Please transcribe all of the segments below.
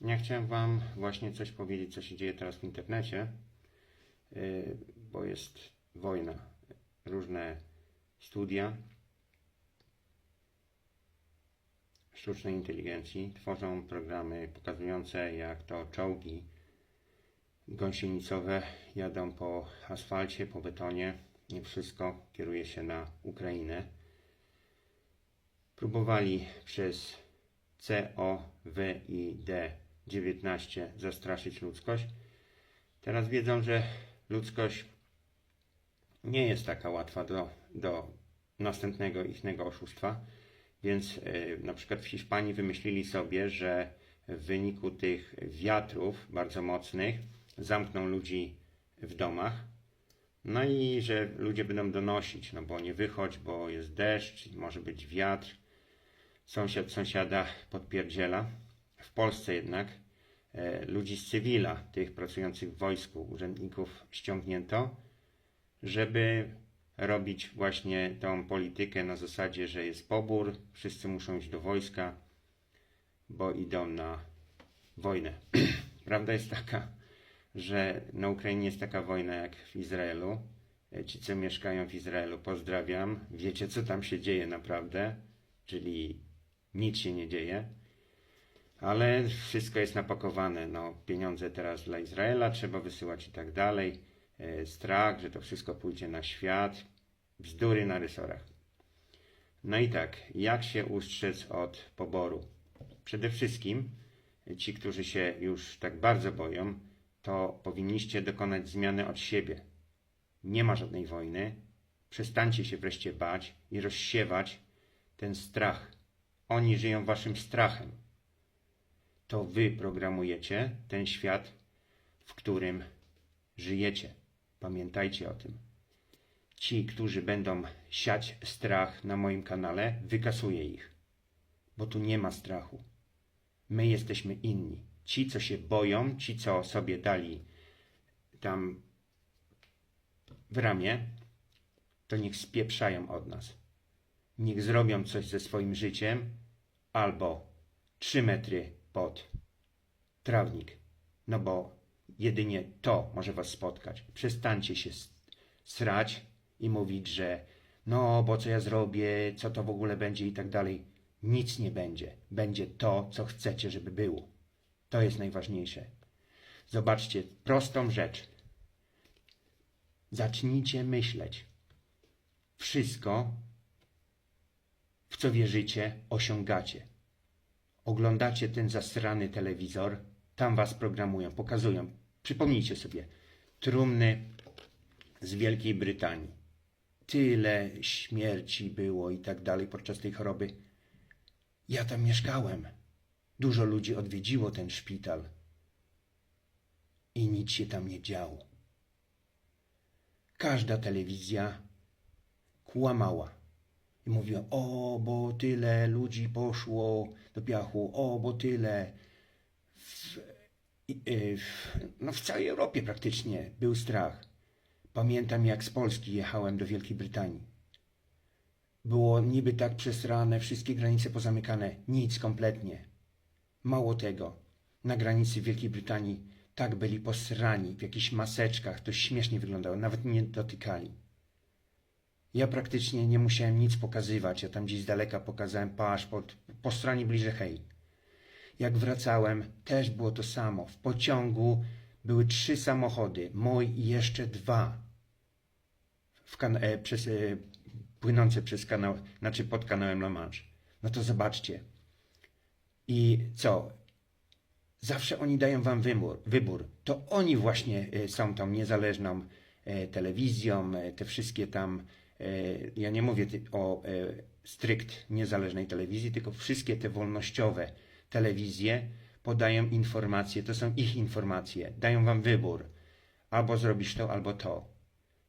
Ja chciałem Wam właśnie coś powiedzieć, co się dzieje teraz w internecie, yy, bo jest wojna. Różne studia sztucznej inteligencji tworzą programy pokazujące, jak to czołgi gąsienicowe jadą po asfalcie, po betonie i wszystko kieruje się na Ukrainę. Próbowali przez COVID-19 zastraszyć ludzkość. Teraz wiedzą, że ludzkość nie jest taka łatwa do, do następnego ichnego oszustwa. Więc e, na przykład w Hiszpanii wymyślili sobie, że w wyniku tych wiatrów bardzo mocnych zamkną ludzi w domach. No i że ludzie będą donosić, no bo nie wychodź, bo jest deszcz, może być wiatr. Sąsiad sąsiada podpierdziela. W Polsce jednak e, ludzi z cywila, tych pracujących w wojsku, urzędników ściągnięto, żeby robić właśnie tą politykę na zasadzie, że jest pobór, wszyscy muszą iść do wojska, bo idą na wojnę. Prawda jest taka, że na Ukrainie jest taka wojna jak w Izraelu. E, Ci, co mieszkają w Izraelu, pozdrawiam. Wiecie, co tam się dzieje naprawdę, czyli nic się nie dzieje. Ale wszystko jest napakowane. No, pieniądze teraz dla Izraela trzeba wysyłać i tak dalej. E, Strach, że to wszystko pójdzie na świat. Bzdury na rysorach. No i tak, jak się ustrzec od poboru? Przede wszystkim ci, którzy się już tak bardzo boją, to powinniście dokonać zmiany od siebie. Nie ma żadnej wojny. Przestańcie się wreszcie bać i rozsiewać ten strach. Oni żyją waszym strachem. To wy programujecie ten świat, w którym żyjecie. Pamiętajcie o tym. Ci, którzy będą siać strach na moim kanale, wykasuję ich. Bo tu nie ma strachu. My jesteśmy inni. Ci, co się boją, ci, co sobie dali tam w ramię, to niech spieprzają od nas. Niech zrobią coś ze swoim życiem albo trzy metry pod trawnik. No bo jedynie to może was spotkać. Przestańcie się srać i mówić, że no, bo co ja zrobię, co to w ogóle będzie i tak dalej. Nic nie będzie. Będzie to, co chcecie, żeby było. To jest najważniejsze. Zobaczcie prostą rzecz. Zacznijcie myśleć. Wszystko, w co wierzycie, osiągacie. Oglądacie ten zasrany telewizor, tam was programują, pokazują. Przypomnijcie sobie, trumny z Wielkiej Brytanii. Tyle śmierci było i tak dalej podczas tej choroby. Ja tam mieszkałem. Dużo ludzi odwiedziło ten szpital. I nic się tam nie działo. Każda telewizja kłamała. I mówiła, o, bo tyle ludzi poszło do piachu, o, bo tyle. W, y, w, no w całej Europie praktycznie był strach. Pamiętam, jak z Polski jechałem do Wielkiej Brytanii. Było niby tak przesrane, wszystkie granice pozamykane, nic kompletnie. Mało tego, na granicy Wielkiej Brytanii tak byli posrani w jakichś maseczkach, to śmiesznie wyglądało, nawet nie dotykali. Ja praktycznie nie musiałem nic pokazywać, ja tam gdzieś z daleka pokazałem paszport, posrani bliżej hej. Jak wracałem, też było to samo. W pociągu były trzy samochody, mój i jeszcze dwa. E, przez, e, płynące przez kanał, znaczy pod kanałem La Manche. No to zobaczcie. I co? Zawsze oni dają wam wybór. wybór. To oni właśnie e, są tą niezależną e, telewizją, e, te wszystkie tam. E, Ja nie mówię o e, strikt niezależnej telewizji, tylko wszystkie te wolnościowe telewizje podają informacje, to są ich informacje, dają wam wybór. Albo zrobisz to, albo to.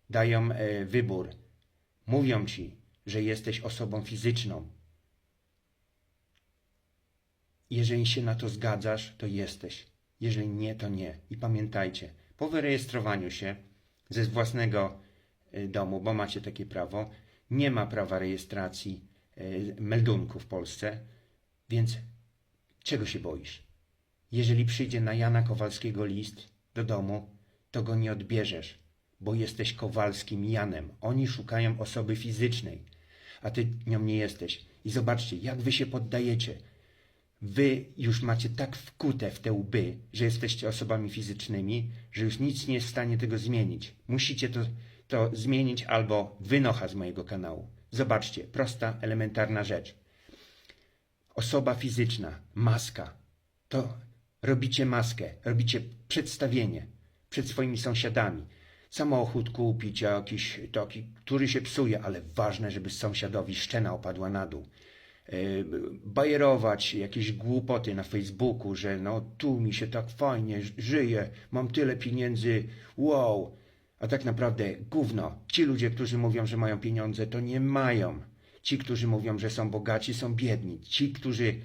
Dają e, wybór. Mówią ci, że jesteś osobą fizyczną. Jeżeli się na to zgadzasz, to jesteś. Jeżeli nie, to nie. I pamiętajcie, po wyrejestrowaniu się ze własnego domu, bo macie takie prawo, nie ma prawa rejestracji y, meldunku w Polsce, więc czego się boisz? Jeżeli przyjdzie na Jana Kowalskiego list do domu, to go nie odbierzesz, bo jesteś Kowalskim Janem. Oni szukają osoby fizycznej, a ty nią nie jesteś. I zobaczcie, jak wy się poddajecie. Wy już macie tak wkute w te łby, że jesteście osobami fizycznymi, że już nic nie jest w stanie tego zmienić. Musicie to, to zmienić albo wynocha z mojego kanału. Zobaczcie, prosta, elementarna rzecz. Osoba fizyczna, maska, to robicie maskę, robicie przedstawienie przed swoimi sąsiadami. Samochód kupić jakiś taki, który się psuje, ale ważne, żeby sąsiadowi szczena opadła na dół. Yy, bajerować jakieś głupoty na Facebooku, że no tu mi się tak fajnie żyje, mam tyle pieniędzy, wow. A tak naprawdę gówno. Ci ludzie, którzy mówią, że mają pieniądze, to nie mają. Ci, którzy mówią, że są bogaci, są biedni. Ci, którzy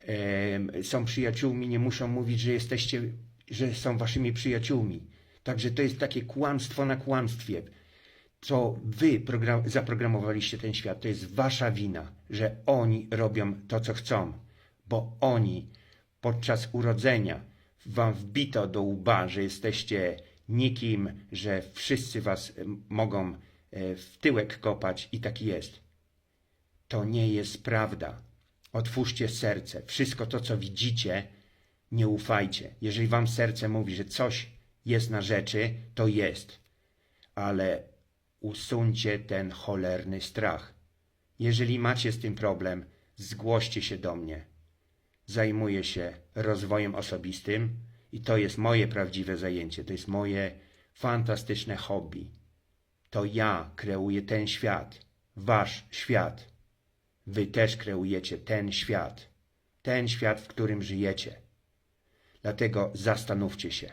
em, są przyjaciółmi, nie muszą mówić, że jesteście, że są waszymi przyjaciółmi. Także to jest takie kłamstwo na kłamstwie. Co wy program- zaprogramowaliście ten świat, to jest wasza wina, że oni robią to, co chcą, bo oni podczas urodzenia wam wbito do łba, że jesteście nikim, że wszyscy was em, mogą e, w tyłek kopać i tak jest. To nie jest prawda. Otwórzcie serce. Wszystko to, co widzicie, nie ufajcie. Jeżeli wam serce mówi, że coś jest na rzeczy, to jest. Ale usuńcie ten cholerny strach. Jeżeli macie z tym problem, zgłoście się do mnie. Zajmuję się rozwojem osobistym i to jest moje prawdziwe zajęcie. To jest moje fantastyczne hobby. To ja kreuję ten świat, wasz świat. Wy też kreujecie ten świat, ten świat, w którym żyjecie. Dlatego zastanówcie się,